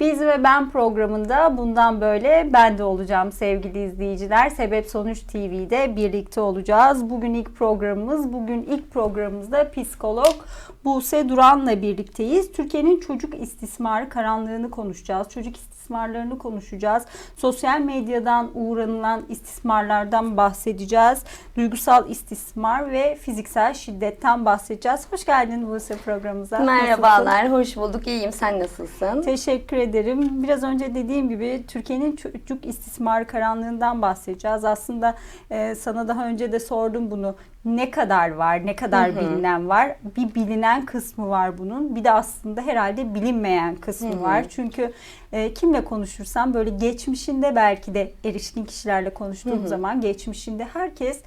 Biz ve Ben programında bundan böyle ben de olacağım sevgili izleyiciler. Sebep Sonuç TV'de birlikte olacağız. Bugün ilk programımız, bugün ilk programımızda psikolog Buse Duran'la birlikteyiz. Türkiye'nin çocuk istismarı karanlığını konuşacağız. Çocuk istismarlarını konuşacağız. Sosyal medyadan uğranılan istismarlardan bahsedeceğiz. Duygusal istismar ve fiziksel şiddetten bahsedeceğiz. Hoş geldin Buse programımıza. Nasılsın? Merhabalar, hoş bulduk. İyiyim. Sen nasılsın? Teşekkür ederim. Biraz önce dediğim gibi Türkiye'nin çocuk istismarı karanlığından bahsedeceğiz. Aslında e, sana daha önce de sordum bunu. Ne kadar var, ne kadar Hı hı. bilinen var? Bir bilinen kısmı var bunun. Bir de aslında herhalde bilinmeyen kısmı Hı hı. var. Çünkü e, kimle konuşursam böyle geçmişinde belki de erişkin kişilerle konuştuğum Hı hı. zaman geçmişinde herkes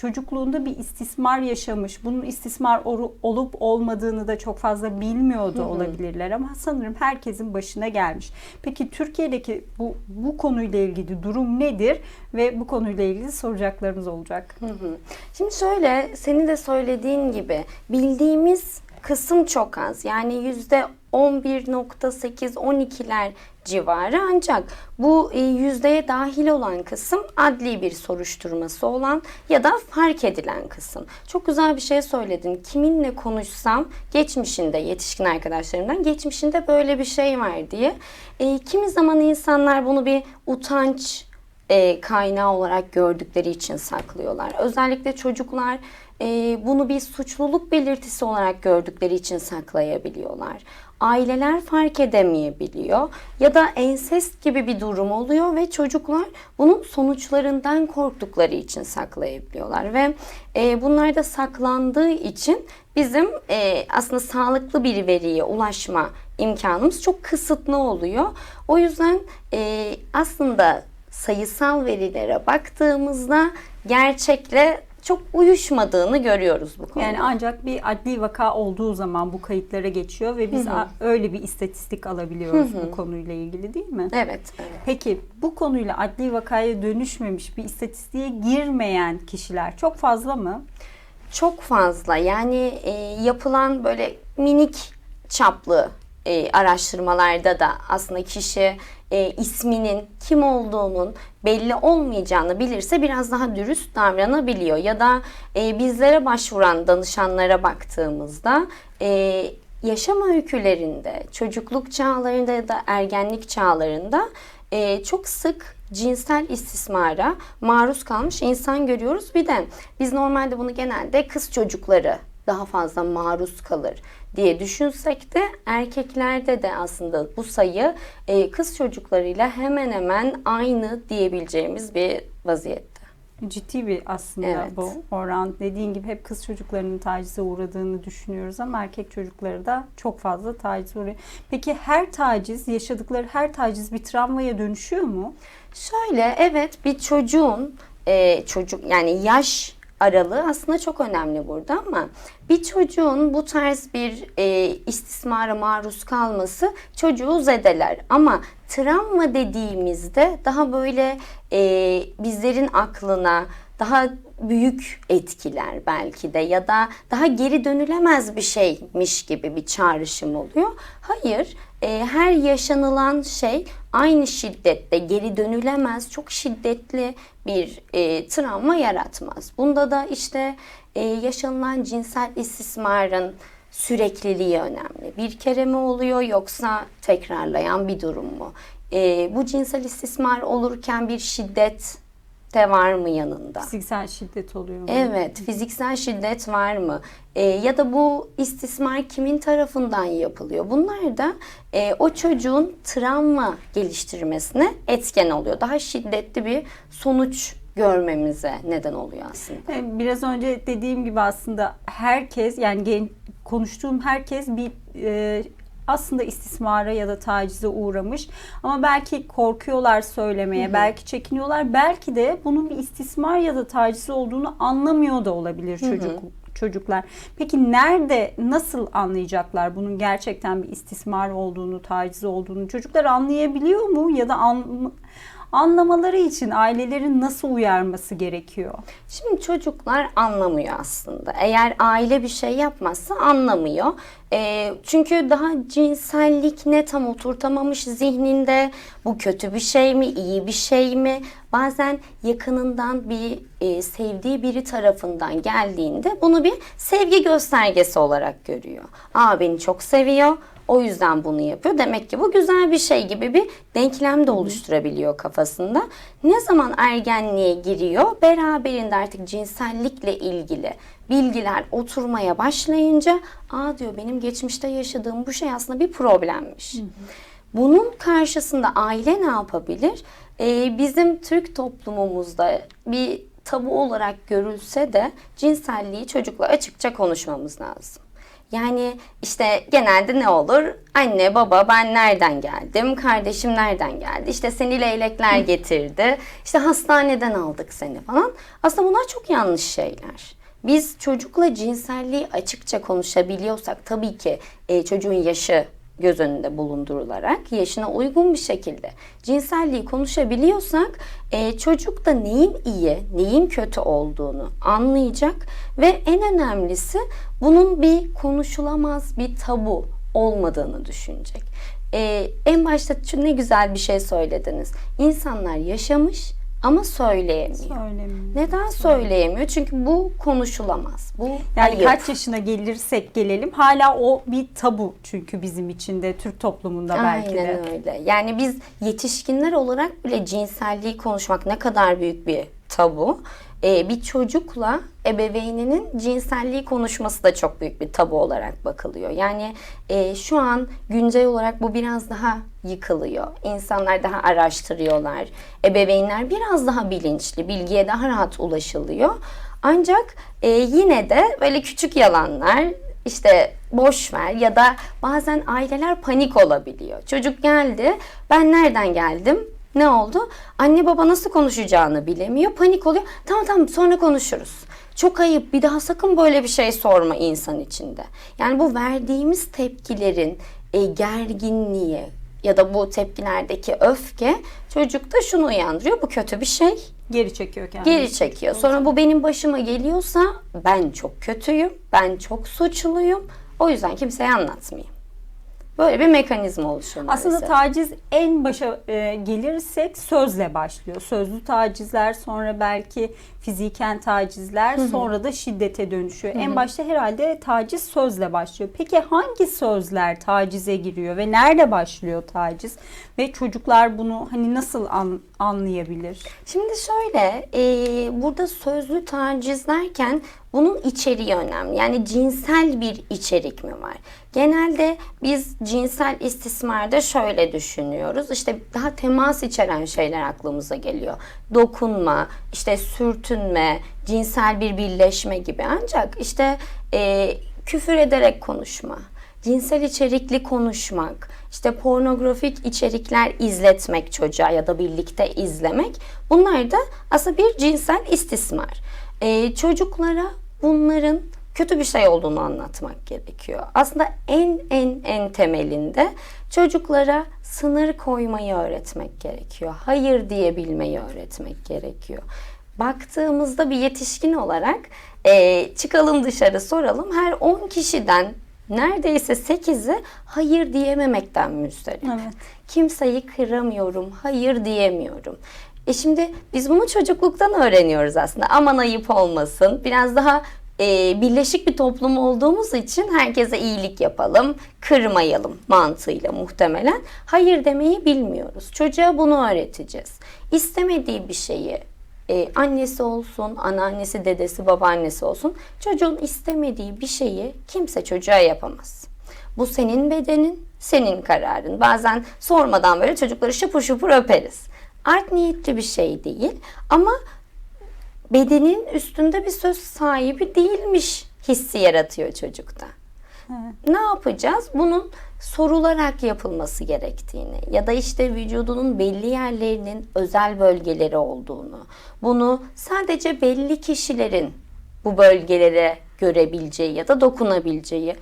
çocukluğunda bir istismar yaşamış. Bunun istismar olup olmadığını da çok fazla bilmiyordu Hı hı. olabilirler ama sanırım herkesin başına gelmiş. Peki Türkiye'deki bu bu konuyla ilgili durum nedir ve bu konuyla ilgili soracaklarımız olacak. Hı hı. Şimdi şöyle, senin de söylediğin gibi bildiğimiz kısım çok az. Yani yüzde 11.8-12'ler civarı ancak bu e, yüzdeye dahil olan kısım adli bir soruşturması olan ya da fark edilen kısım. Çok güzel bir şey söyledin. Kiminle konuşsam geçmişinde yetişkin arkadaşlarımdan geçmişinde böyle bir şey var diye. E, kimi zaman insanlar bunu bir utanç e, kaynağı olarak gördükleri için saklıyorlar. Özellikle çocuklar e, bunu bir suçluluk belirtisi olarak gördükleri için saklayabiliyorlar. Aileler fark edemeyebiliyor ya da ensest gibi bir durum oluyor ve çocuklar bunun sonuçlarından korktukları için saklayabiliyorlar ve e, bunlar da saklandığı için bizim e, aslında sağlıklı bir veriye ulaşma imkanımız çok kısıtlı oluyor. O yüzden e, aslında sayısal verilere baktığımızda gerçekle çok uyuşmadığını görüyoruz bu konuda. Yani ancak bir adli vaka olduğu zaman bu kayıtlara geçiyor ve biz Hı hı. öyle bir istatistik alabiliyoruz Hı hı. bu konuyla ilgili değil mi? evet, evet. Peki bu konuyla adli vakaya dönüşmemiş bir istatistiğe girmeyen kişiler çok fazla mı? Çok fazla yani e, yapılan böyle minik çaplı e, araştırmalarda da aslında kişi e, isminin kim olduğunun belli olmayacağını bilirse biraz daha dürüst davranabiliyor. Ya da e, bizlere başvuran danışanlara baktığımızda e, yaşam öykülerinde, çocukluk çağlarında ya da ergenlik çağlarında e, çok sık cinsel istismara maruz kalmış insan görüyoruz. Bir de biz normalde bunu genelde kız çocukları daha fazla maruz kalır diye düşünsek de erkeklerde de aslında bu sayı e, kız çocuklarıyla hemen hemen aynı diyebileceğimiz bir vaziyette. Ciddi bir aslında Evet. bu oran. Dediğin gibi hep kız çocuklarının tacize uğradığını düşünüyoruz ama erkek çocukları da çok fazla tacize uğruyor. Peki her taciz, yaşadıkları her taciz bir travmaya dönüşüyor mu? Şöyle evet bir çocuğun e, çocuk yani yaş aralığı aslında çok önemli burada ama bir çocuğun bu tarz bir e, istismara maruz kalması çocuğu zedeler ama travma dediğimizde daha böyle e, bizlerin aklına daha büyük etkiler belki de ya da daha geri dönülemez bir şeymiş gibi bir çağrışım oluyor. Hayır, e, her yaşanılan şey aynı şiddette geri dönülemez, çok şiddetli bir e, travma yaratmaz. Bunda da işte e, yaşanılan cinsel istismarın sürekliliği önemli. Bir kere mi oluyor yoksa tekrarlayan bir durum mu? E, bu cinsel istismar olurken bir şiddet de var mı yanında? Fiziksel şiddet oluyor mu? Evet, fiziksel şiddet var mı? Ee, ya da bu istismar kimin tarafından yapılıyor? Bunlar da e, o çocuğun travma geliştirmesine etken oluyor. Daha şiddetli bir sonuç görmemize neden oluyor aslında. E, Biraz önce dediğim gibi aslında herkes yani gen- konuştuğum herkes bir e, aslında istismara ya da tacize uğramış ama belki korkuyorlar söylemeye, belki çekiniyorlar, belki de bunun bir istismar ya da taciz olduğunu anlamıyor da olabilir çocuk çocuklar. Peki nerede nasıl anlayacaklar bunun gerçekten bir istismar olduğunu, taciz olduğunu? Çocuklar anlayabiliyor mu ya da an, Anlamaları için ailelerin nasıl uyarması gerekiyor? Şimdi çocuklar anlamıyor aslında. Eğer aile bir şey yapmazsa anlamıyor. Ee, çünkü daha cinsellik ne tam oturtamamış zihninde. Bu kötü bir şey mi, iyi bir şey mi? Bazen yakınından bir e, sevdiği biri tarafından geldiğinde bunu bir sevgi göstergesi olarak görüyor. Aa beni çok seviyor. O yüzden bunu yapıyor. Demek ki bu güzel bir şey gibi bir denklem de oluşturabiliyor kafasında. Ne zaman ergenliğe giriyor? Beraberinde artık cinsellikle ilgili bilgiler oturmaya başlayınca aa diyor benim geçmişte yaşadığım bu şey aslında bir problemmiş. Bunun karşısında aile ne yapabilir? Ee, bizim Türk toplumumuzda bir tabu olarak görülse de cinselliği çocukla açıkça konuşmamız lazım. Yani işte genelde ne olur? Anne, baba ben nereden geldim? Kardeşim nereden geldi? İşte seni leylekler getirdi. İşte hastaneden aldık seni falan. Aslında bunlar çok yanlış şeyler. Biz çocukla cinselliği açıkça konuşabiliyorsak tabii ki e, çocuğun yaşı göz önünde bulundurularak yaşına uygun bir şekilde cinselliği konuşabiliyorsak e, çocuk da neyin iyi, neyin kötü olduğunu anlayacak ve en önemlisi bunun bir konuşulamaz bir tabu olmadığını düşünecek. E, en başta ne güzel bir şey söylediniz. İnsanlar yaşamış ama söyleyemiyor. Söylemiyor. Neden söyleyemiyor? Çünkü bu konuşulamaz. Bu Yani ayıp. kaç yaşına gelirsek gelelim hala o bir tabu çünkü bizim için de Türk toplumunda belki de. Aynen öyle. Yani biz yetişkinler olarak bile cinselliği konuşmak ne kadar büyük bir tabu. Ee, bir çocukla ebeveyninin cinselliği konuşması da çok büyük bir tabu olarak bakılıyor. Yani e, şu an güncel olarak bu biraz daha yıkılıyor. İnsanlar daha araştırıyorlar. Ebeveynler biraz daha bilinçli, bilgiye daha rahat ulaşılıyor. Ancak e, yine de böyle küçük yalanlar, işte boş ver ya da bazen aileler panik olabiliyor. Çocuk geldi, ben nereden geldim? Ne oldu? Anne baba nasıl konuşacağını bilemiyor, panik oluyor. Tamam tamam sonra konuşuruz. Çok ayıp bir daha sakın böyle bir şey sorma insan içinde. Yani bu verdiğimiz tepkilerin e, gerginliği ya da bu tepkilerdeki öfke çocukta şunu uyandırıyor. Bu kötü bir şey. Geri çekiyor kendini. Geri çekiyor. Sonra bu benim başıma geliyorsa ben çok kötüyüm, ben çok suçluyum. O yüzden kimseye anlatmayayım. Böyle bir mekanizma oluşuyor Aslında maalesef. taciz en başa e, gelirsek sözle başlıyor. Sözlü tacizler sonra belki fiziken tacizler sonra da şiddete dönüşüyor. En başta herhalde taciz sözle başlıyor. Peki hangi sözler tacize giriyor ve nerede başlıyor taciz? Ve çocuklar bunu hani nasıl an- anlayabilir? Şimdi şöyle, e, burada sözlü taciz derken bunun içeriği önemli. Yani cinsel bir içerik mi var? Genelde biz cinsel istismarda şöyle düşünüyoruz. İşte daha temas içeren şeyler aklımıza geliyor. Dokunma, işte sürtünme, cinsel bir birleşme gibi. Ancak işte e, küfür ederek konuşma, cinsel içerikli konuşmak, işte pornografik içerikler izletmek çocuğa ya da birlikte izlemek bunlar da aslında bir cinsel istismar. Ee, çocuklara bunların kötü bir şey olduğunu anlatmak gerekiyor. Aslında en en en temelinde çocuklara sınır koymayı öğretmek gerekiyor. Hayır diyebilmeyi öğretmek gerekiyor. Baktığımızda bir yetişkin olarak e, çıkalım dışarı soralım. Her 10 kişiden neredeyse 8'i hayır diyememekten müzdarip. Evet. Kimseyi kıramıyorum, hayır diyemiyorum. E şimdi biz bunu çocukluktan öğreniyoruz aslında. Aman ayıp olmasın. Biraz daha e, birleşik bir toplum olduğumuz için herkese iyilik yapalım, kırmayalım mantığıyla muhtemelen. Hayır demeyi bilmiyoruz. Çocuğa bunu öğreteceğiz. İstemediği bir şeyi e, annesi olsun, anneannesi, dedesi, babaannesi olsun çocuğun istemediği bir şeyi kimse çocuğa yapamaz. Bu senin bedenin, senin kararın. Bazen sormadan böyle çocukları şapur şupur öperiz. Art niyetli bir şey değil ama bedenin üstünde bir söz sahibi değilmiş hissi yaratıyor çocukta. Ne yapacağız? Bunun sorularak yapılması gerektiğini ya da işte vücudunun belli yerlerinin özel bölgeleri olduğunu, bunu sadece belli kişilerin bu bölgelere görebileceği ya da dokunabileceği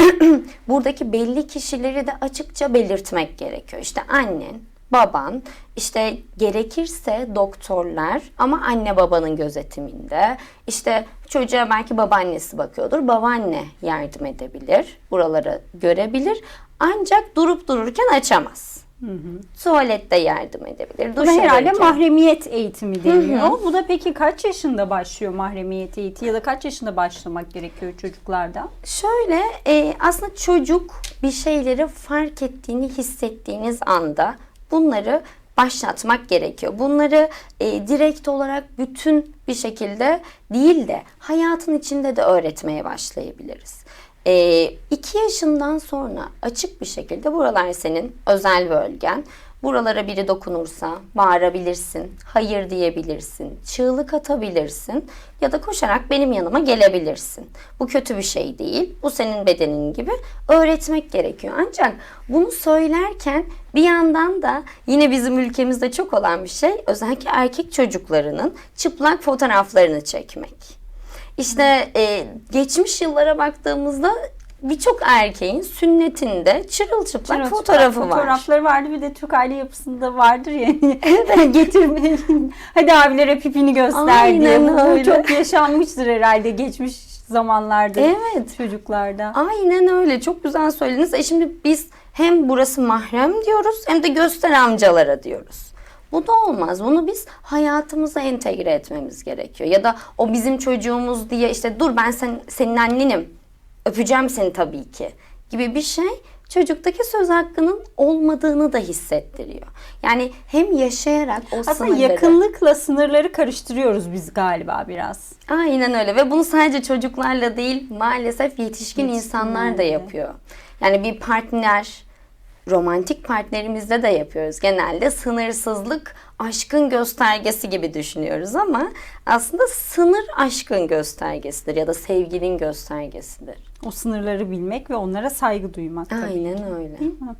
buradaki belli kişileri de açıkça belirtmek gerekiyor. İşte annen, baban, işte gerekirse doktorlar ama anne babanın gözetiminde. İşte çocuğa belki babaannesi bakıyordur. Babaanne yardım edebilir. Buraları görebilir. Ancak durup dururken açamaz. Tuvalette yardım edebilir. Buna herhalde alırken. mahremiyet eğitimi deniyor. Bu da peki kaç yaşında başlıyor mahremiyet eğitimi ya da kaç yaşında başlamak gerekiyor çocuklarda? Şöyle e, aslında çocuk bir şeyleri fark ettiğini hissettiğiniz anda bunları başlatmak gerekiyor. Bunları e, direkt olarak bütün bir şekilde değil de hayatın içinde de öğretmeye başlayabiliriz. E, iki yaşından sonra açık bir şekilde buralar senin özel bölgen. Buralara biri dokunursa bağırabilirsin, hayır diyebilirsin, çığlık atabilirsin ya da koşarak benim yanıma gelebilirsin. Bu kötü bir şey değil. Bu senin bedenin gibi öğretmek gerekiyor. Ancak bunu söylerken bir yandan da yine bizim ülkemizde çok olan bir şey özellikle erkek çocuklarının çıplak fotoğraflarını çekmek. İşte e, geçmiş yıllara baktığımızda birçok erkeğin sünnetinde çırılçıplak Çırılçıplak fotoğrafı var. Fotoğrafları vardı bir de Türk aile yapısında vardır ya. Getirmeyin. Hadi abilere pipini göster diye. Aynen Bu öyle. çok yaşanmıştır herhalde geçmiş zamanlarda Evet. çocuklarda. Aynen öyle. Çok güzel söylediniz. E şimdi biz hem burası mahrem diyoruz hem de göster amcalara diyoruz. Bu da olmaz. Bunu biz hayatımıza entegre etmemiz gerekiyor. Ya da o bizim çocuğumuz diye işte dur ben sen, senin annenim. Öpeceğim seni tabii ki gibi bir şey çocuktaki söz hakkının olmadığını da hissettiriyor. Yani hem yaşayarak o Aslında sınırları... yakınlıkla sınırları karıştırıyoruz biz galiba biraz. Aynen öyle ve bunu sadece çocuklarla değil maalesef yetişkin insanlar da yapıyor. Yani bir partner, romantik partnerimizde de yapıyoruz. Genelde sınırsızlık aşkın göstergesi gibi düşünüyoruz ama aslında sınır aşkın göstergesidir ya da sevginin göstergesidir. O sınırları bilmek ve onlara saygı duymak tabii. Aynen öyle. Değil mi?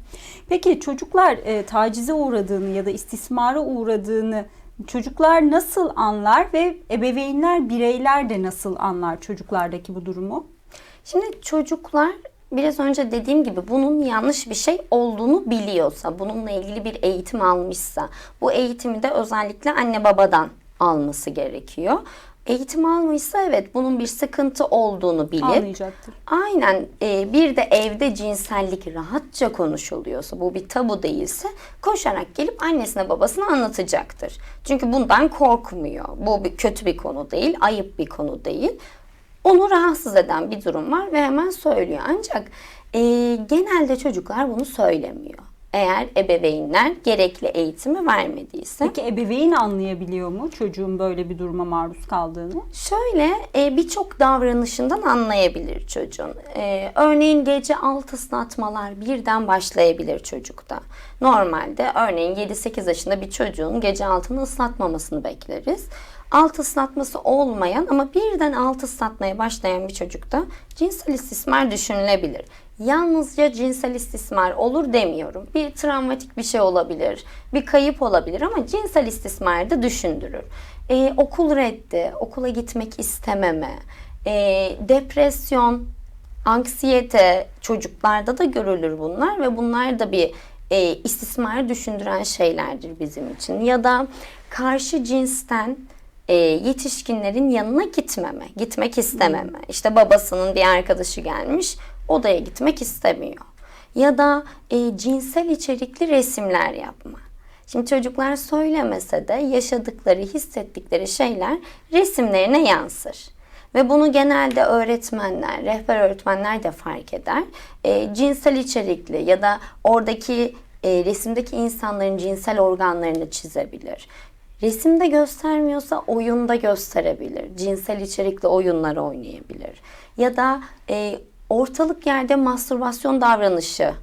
Peki çocuklar e, tacize uğradığını ya da istismara uğradığını çocuklar nasıl anlar ve ebeveynler, bireyler de nasıl anlar çocuklardaki bu durumu? Şimdi çocuklar biraz önce dediğim gibi bunun yanlış bir şey olduğunu biliyorsa, bununla ilgili bir eğitim almışsa, bu eğitimi de özellikle anne babadan alması gerekiyor. Eğitim almışsa evet bunun bir sıkıntı olduğunu bilip Anlayacaktır. Aynen e, bir de evde cinsellik rahatça konuşuluyorsa bu bir tabu değilse koşarak gelip annesine babasına anlatacaktır. Çünkü bundan korkmuyor. Bu bir kötü bir konu değil, ayıp bir konu değil. Onu rahatsız eden bir durum var ve hemen söylüyor. Ancak e, genelde çocuklar bunu söylemiyor. Eğer ebeveynler gerekli eğitimi vermediyse. Peki ebeveyn anlayabiliyor mu çocuğun böyle bir duruma maruz kaldığını? Şöyle e, birçok davranışından anlayabilir çocuğun. E, örneğin gece alt ıslatmalar birden başlayabilir çocukta. Normalde örneğin 7-8 yaşında bir çocuğun gece altını ıslatmamasını bekleriz. Alt ıslatması olmayan ama birden alt ıslatmaya başlayan bir çocukta cinsel istismar düşünülebilir. Yalnızca cinsel istismar olur demiyorum. Bir travmatik bir şey olabilir, bir kayıp olabilir ama cinsel istismar da düşündürür. Ee, okul reddi, okula gitmek istememe, ee, depresyon, anksiyete çocuklarda da görülür bunlar ve bunlar da bir e, istismar düşündüren şeylerdir bizim için. Ya da karşı cinsten e, yetişkinlerin yanına gitmeme, gitmek istememe. İşte babasının bir arkadaşı gelmiş, odaya gitmek istemiyor. Ya da e, cinsel içerikli resimler yapma. Şimdi çocuklar söylemese de yaşadıkları, hissettikleri şeyler resimlerine yansır. Ve bunu genelde öğretmenler, rehber öğretmenler de fark eder. E, cinsel içerikli ya da oradaki e, resimdeki insanların cinsel organlarını çizebilir. Resimde göstermiyorsa oyunda gösterebilir. Cinsel içerikli oyunlar oynayabilir. Ya da e, ortalık yerde mastürbasyon davranışı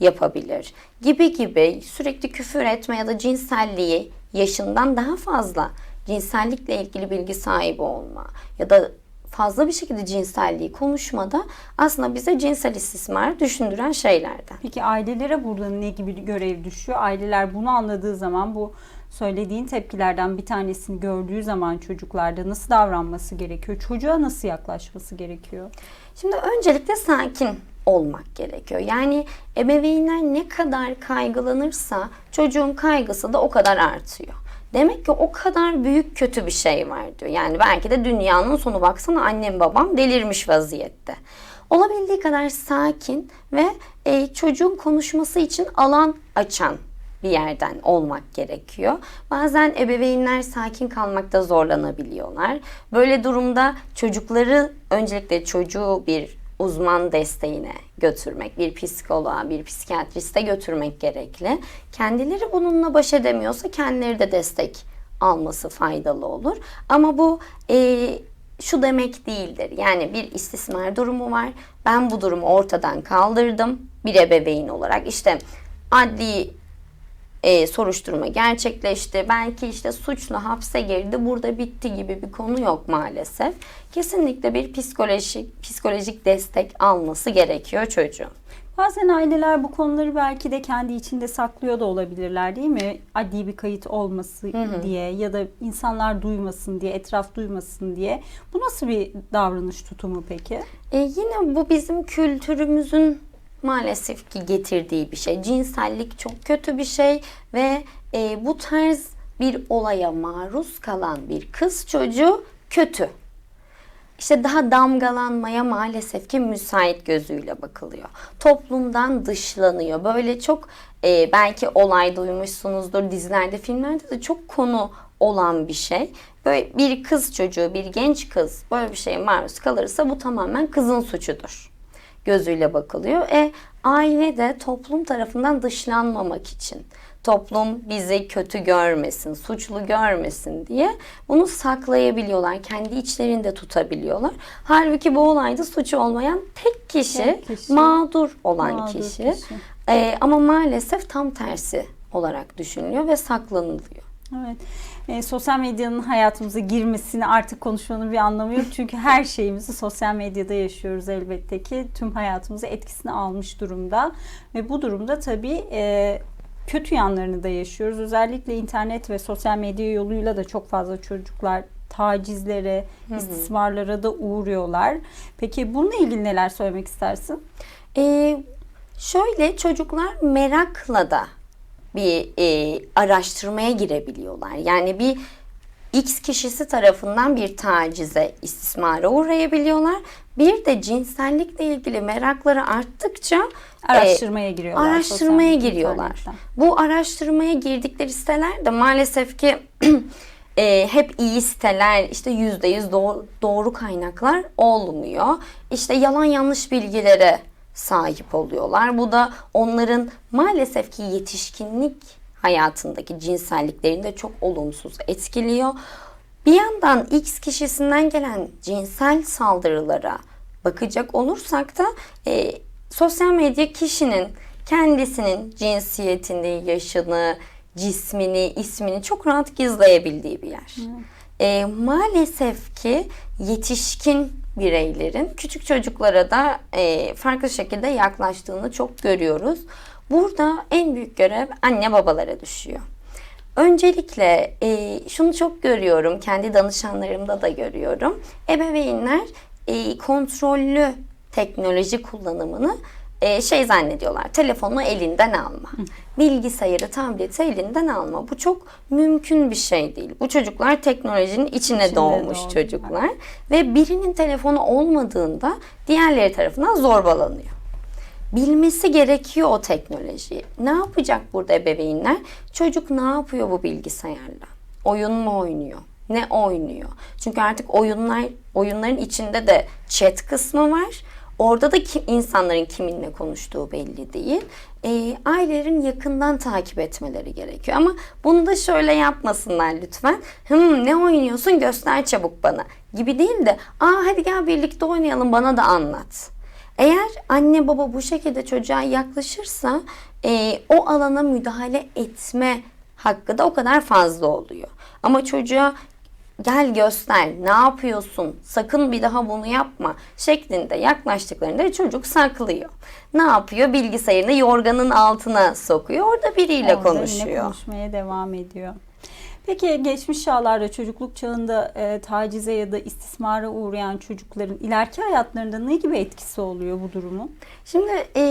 yapabilir. Gibi gibi sürekli küfür etme ya da cinselliği yaşından daha fazla cinsellikle ilgili bilgi sahibi olma ya da fazla bir şekilde cinselliği konuşmada aslında bize cinsel istismar düşündüren şeylerden. Peki ailelere burada ne gibi görev düşüyor? Aileler bunu anladığı zaman bu söylediğin tepkilerden bir tanesini gördüğü zaman çocuklarda nasıl davranması gerekiyor? Çocuğa nasıl yaklaşması gerekiyor? Şimdi öncelikle sakin olmak gerekiyor. Yani ebeveynler ne kadar kaygılanırsa çocuğun kaygısı da o kadar artıyor. Demek ki o kadar büyük kötü bir şey var diyor. Yani belki de dünyanın sonu baksana annem babam delirmiş vaziyette. Olabildiği kadar sakin ve e, çocuğun konuşması için alan açan bir yerden olmak gerekiyor. Bazen ebeveynler sakin kalmakta zorlanabiliyorlar. Böyle durumda çocukları öncelikle çocuğu bir uzman desteğine götürmek, bir psikoloğa, bir psikiyatriste götürmek gerekli. Kendileri bununla baş edemiyorsa kendileri de destek alması faydalı olur. Ama bu e, şu demek değildir. Yani bir istismar durumu var. Ben bu durumu ortadan kaldırdım bir ebeveyn olarak. İşte adli e, soruşturma gerçekleşti. Belki işte suçlu hapse girdi. Burada bitti gibi bir konu yok maalesef. Kesinlikle bir psikolojik psikolojik destek alması gerekiyor çocuğun. Bazen aileler bu konuları belki de kendi içinde saklıyor da olabilirler değil mi? Adli bir kayıt olması diye ya da insanlar duymasın diye, etraf duymasın diye. Bu nasıl bir davranış tutumu peki? E, yine bu bizim kültürümüzün maalesef ki getirdiği bir şey. Cinsellik çok kötü bir şey ve e, bu tarz bir olaya maruz kalan bir kız çocuğu kötü. İşte daha damgalanmaya maalesef ki müsait gözüyle bakılıyor. Toplumdan dışlanıyor. Böyle çok e, belki olay duymuşsunuzdur dizilerde, filmlerde de çok konu olan bir şey. Böyle bir kız çocuğu, bir genç kız böyle bir şeye maruz kalırsa bu tamamen kızın suçudur gözüyle bakılıyor. E aile de toplum tarafından dışlanmamak için toplum bizi kötü görmesin, suçlu görmesin diye bunu saklayabiliyorlar. Kendi içlerinde tutabiliyorlar. Halbuki bu olayda suçu olmayan tek kişi, Tek kişi. mağdur olan Mağdur kişi. kişi. E, ama maalesef tam tersi olarak düşünülüyor ve saklanılıyor. Evet. E, sosyal medyanın hayatımıza girmesini artık konuşmanın bir anlamı yok. Çünkü her şeyimizi sosyal medyada yaşıyoruz elbette ki. Tüm hayatımızı etkisine almış durumda. Ve bu durumda tabii e, kötü yanlarını da yaşıyoruz. Özellikle internet ve sosyal medya yoluyla da çok fazla çocuklar tacizlere, istismarlara da uğruyorlar. Peki bununla ilgili neler söylemek istersin? Ee, şöyle çocuklar merakla da bir e, araştırmaya girebiliyorlar. Yani bir X kişisi tarafından bir tacize, istismara uğrayabiliyorlar. Bir de cinsellikle ilgili merakları arttıkça e, Araştırmaya giriyorlar. araştırmaya giriyorlar. internetten. Bu araştırmaya girdikleri siteler de maalesef ki e, hep iyi siteler, işte yüzde yüz doğru kaynaklar olmuyor. İşte yalan yanlış bilgilere sahip oluyorlar. Bu da onların maalesef ki yetişkinlik hayatındaki cinselliklerini de çok olumsuz etkiliyor. Bir yandan X kişisinden gelen cinsel saldırılara bakacak olursak da e, sosyal medya kişinin kendisinin cinsiyetini, yaşını, cismini, ismini çok rahat gizleyebildiği bir yer. E, maalesef ki yetişkin bireylerin küçük çocuklara da e, farklı şekilde yaklaştığını çok görüyoruz. Burada en büyük görev anne babalara düşüyor. Öncelikle e, şunu çok görüyorum, kendi danışanlarımda da görüyorum. Ebeveynler e, kontrollü teknoloji kullanımını e, şey zannediyorlar. Telefonu elinden alma. Bilgisayarı, tableti elinden alma. Bu çok mümkün bir şey değil. Bu çocuklar teknolojinin içine, İçinde doğmuş doğdular. çocuklar ve birinin telefonu olmadığında diğerleri tarafından zorbalanıyor bilmesi gerekiyor o teknolojiyi. Ne yapacak burada ebeveynler? Çocuk ne yapıyor bu bilgisayarla? Oyun mu oynuyor? Ne oynuyor? Çünkü artık oyunlar oyunların içinde de chat kısmı var. Orada da kim, insanların kiminle konuştuğu belli değil. E, ailelerin yakından takip etmeleri gerekiyor. Ama bunu da şöyle yapmasınlar lütfen. Hım ne oynuyorsun göster çabuk bana gibi değil de aa hadi gel birlikte oynayalım bana da anlat. Eğer anne baba bu şekilde çocuğa yaklaşırsa e, o alana müdahale etme hakkı da o kadar fazla oluyor. Ama çocuğa gel göster ne yapıyorsun sakın bir daha bunu yapma şeklinde yaklaştıklarında çocuk saklıyor. Ne yapıyor? Bilgisayarını yorganın altına sokuyor. Orada biriyle Orada yine konuşuyor. konuşmaya devam ediyor. Peki geçmiş çağlarda çocukluk çağında e, tacize ya da istismara uğrayan çocukların ileriki hayatlarında ne gibi etkisi oluyor bu durumun? Şimdi e,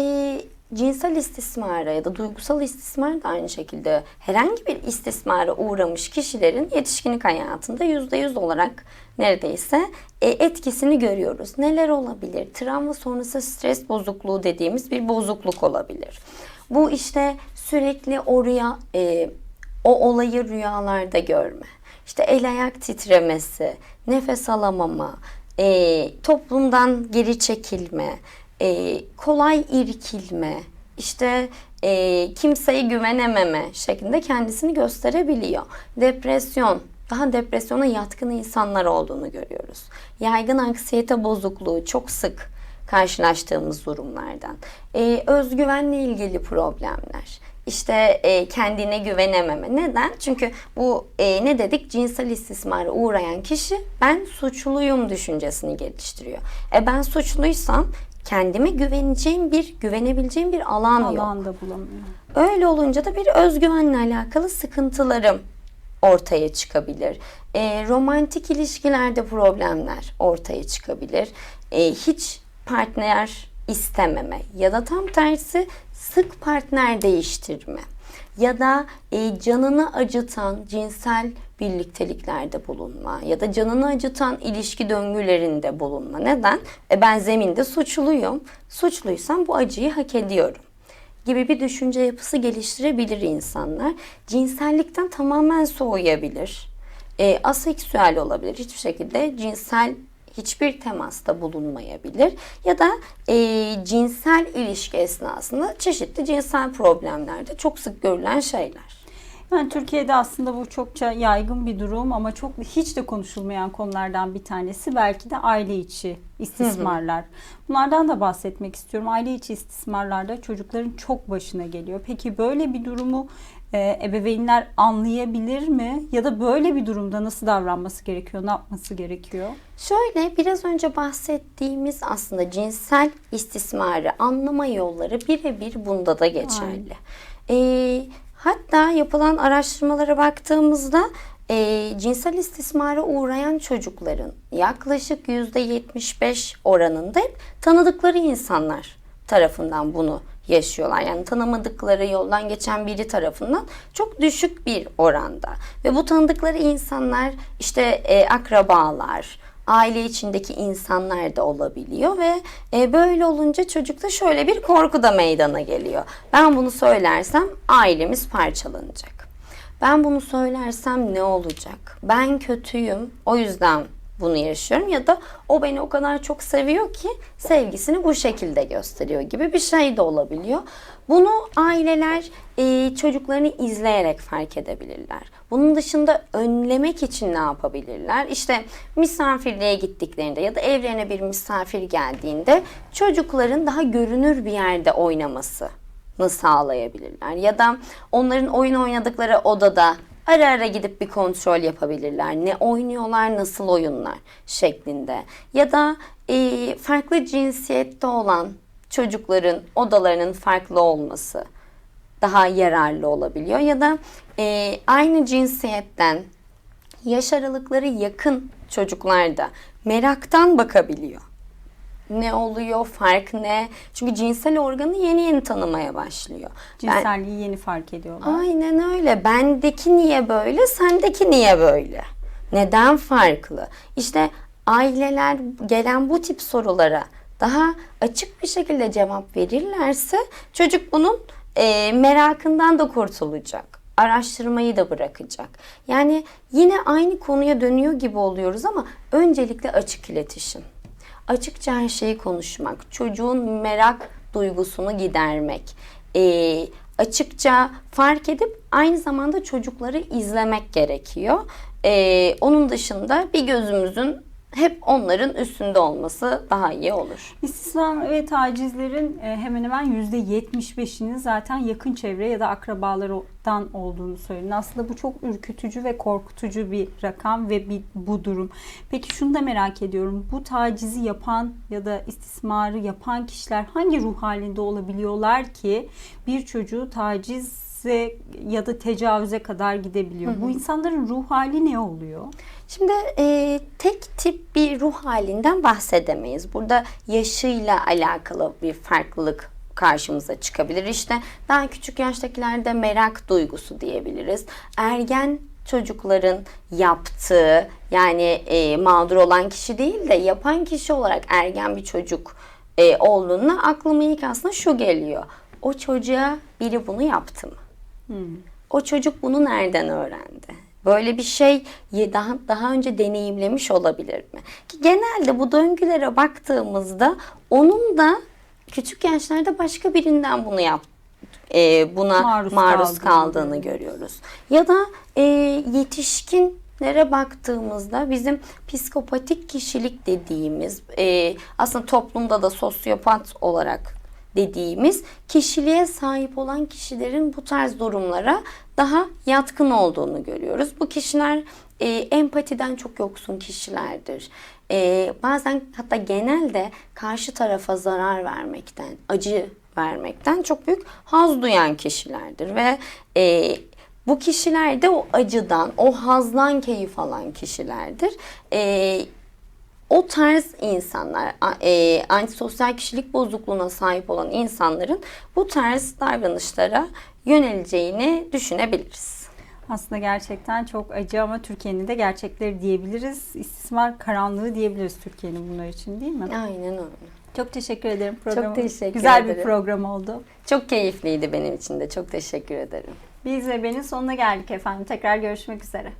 cinsel istismara ya da duygusal istismar da aynı şekilde herhangi bir istismara uğramış kişilerin yetişkinlik hayatında yüzde yüz olarak neredeyse e, etkisini görüyoruz. Neler olabilir? Travma sonrası stres bozukluğu dediğimiz bir bozukluk olabilir. Bu işte sürekli oraya e, o olayı rüyalarda görme, işte el ayak titremesi, nefes alamama, e, toplumdan geri çekilme, e, kolay irkilme, işte e, kimseye güvenememe şeklinde kendisini gösterebiliyor. Depresyon, daha depresyona yatkın insanlar olduğunu görüyoruz. Yaygın anksiyete bozukluğu çok sık karşılaştığımız durumlardan. E, özgüvenle ilgili problemler. İşte e, kendine güvenememe. Neden? Çünkü bu e, ne dedik? Cinsel istismara uğrayan kişi ben suçluyum düşüncesini geliştiriyor. E ben suçluysam kendime güveneceğim bir, güvenebileceğim bir alan, yok. Alanda bulamıyor. Öyle olunca da bir özgüvenle alakalı sıkıntılarım ortaya çıkabilir. E, romantik ilişkilerde problemler ortaya çıkabilir. E, hiç partner istememe ya da tam tersi sık partner değiştirme ya da e, canını acıtan cinsel birlikteliklerde bulunma ya da canını acıtan ilişki döngülerinde bulunma. Neden? E, ben zeminde suçluyum. Suçluysam bu acıyı hak ediyorum gibi bir düşünce yapısı geliştirebilir insanlar. Cinsellikten tamamen soğuyabilir. E, aseksüel olabilir. Hiçbir şekilde cinsel hiçbir temasta bulunmayabilir. Ya da e, cinsel ilişki esnasında çeşitli cinsel problemlerde çok sık görülen şeyler. Yani Türkiye'de aslında bu çokça yaygın bir durum ama çok hiç de konuşulmayan konulardan bir tanesi belki de aile içi istismarlar. Bunlardan da bahsetmek istiyorum. Aile içi istismarlarda çocukların çok başına geliyor. Peki böyle bir durumu e, ebeveynler anlayabilir mi? Ya da böyle bir durumda nasıl davranması gerekiyor? Ne yapması gerekiyor? Şöyle biraz önce bahsettiğimiz aslında cinsel istismarı anlama yolları birebir bunda da geçerli. Ee, hatta yapılan araştırmalara baktığımızda e, cinsel istismara uğrayan çocukların yaklaşık %75 oranında tanıdıkları insanlar tarafından bunu yaşıyorlar. Yani tanımadıkları yoldan geçen biri tarafından çok düşük bir oranda. Ve bu tanıdıkları insanlar işte e, akrabalar, aile içindeki insanlar da olabiliyor ve e, böyle olunca çocukta şöyle bir korku da meydana geliyor. Ben bunu söylersem ailemiz parçalanacak. Ben bunu söylersem ne olacak? Ben kötüyüm. O yüzden bunu yaşıyorum ya da o beni o kadar çok seviyor ki sevgisini bu şekilde gösteriyor gibi bir şey de olabiliyor. Bunu aileler e, çocuklarını izleyerek fark edebilirler. Bunun dışında önlemek için ne yapabilirler? İşte misafirliğe gittiklerinde ya da evlerine bir misafir geldiğinde çocukların daha görünür bir yerde oynaması sağlayabilirler. Ya da onların oyun oynadıkları odada ara ara gidip bir kontrol yapabilirler. Ne oynuyorlar, nasıl oyunlar şeklinde. Ya da e, farklı cinsiyette olan çocukların odalarının farklı olması daha yararlı olabiliyor. Ya da e, aynı cinsiyetten yaş aralıkları yakın çocuklar da meraktan bakabiliyor ne oluyor, fark ne? Çünkü cinsel organı yeni yeni tanımaya başlıyor. Ben- Cinselliği yeni fark ediyorlar. Aynen öyle. Bendeki niye böyle, sendeki niye böyle? Neden farklı? İşte aileler gelen bu tip sorulara daha açık bir şekilde cevap verirlerse çocuk bunun e, merakından da kurtulacak. Araştırmayı da bırakacak. Yani yine aynı konuya dönüyor gibi oluyoruz ama öncelikle açık iletişim. Açıkça her şeyi konuşmak, çocuğun merak duygusunu gidermek, e, açıkça fark edip aynı zamanda çocukları izlemek gerekiyor. E, onun dışında bir gözümüzün hep onların üstünde olması daha iyi olur. İstismar ve tacizlerin e, hemen hemen %75'inin zaten yakın çevre ya da akrabaları çocuktan olduğunu söyledin. Aslında bu çok ürkütücü ve korkutucu bir rakam ve bir bu durum. Peki şunu da merak ediyorum. Bu tacizi yapan ya da istismarı yapan kişiler hangi ruh halinde olabiliyorlar ki bir çocuğu tacize ya da tecavüze kadar gidebiliyor? Bu insanların ruh hali ne oluyor? Şimdi e, tek tip bir ruh halinden bahsedemeyiz. Burada yaşıyla alakalı bir farklılık karşımıza çıkabilir. İşte daha küçük yaştakilerde merak duygusu diyebiliriz. Ergen çocukların yaptığı yani e, mağdur olan kişi değil de yapan kişi olarak ergen bir çocuk e, olduğunda aklıma ilk aslında şu geliyor. O çocuğa biri bunu yaptı mı? O çocuk bunu nereden öğrendi? Böyle bir şey daha daha önce deneyimlemiş olabilir mi? Ki genelde bu döngülere baktığımızda onun da küçük yaşlarda başka birinden bunu yap e, buna Maruz maruz, kaldığını kaldığını görüyoruz. Ya da e, yetişkinlere baktığımızda bizim psikopatik kişilik dediğimiz e, aslında toplumda da sosyopat olarak dediğimiz kişiliğe sahip olan kişilerin bu tarz durumlara daha yatkın olduğunu görüyoruz. Bu kişiler e, empatiden çok yoksun kişilerdir. E, bazen hatta genelde karşı tarafa zarar vermekten, acı vermekten çok büyük haz duyan kişilerdir ve e, bu kişiler de o acıdan, o hazdan keyif alan kişilerdir. E, o tarz insanlar, e, antisosyal kişilik bozukluğuna sahip olan insanların bu tarz davranışlara yöneleceğini düşünebiliriz. Aslında gerçekten çok acı ama Türkiye'nin de gerçekleri diyebiliriz. İstismar karanlığı diyebiliriz Türkiye'nin bunlar için değil mi? Aynen öyle. Çok teşekkür ederim programı. teşekkür Güzel bir program oldu. Çok keyifliydi benim için de. Çok teşekkür ederim. Biz ve benim sonuna geldik efendim. Tekrar görüşmek üzere.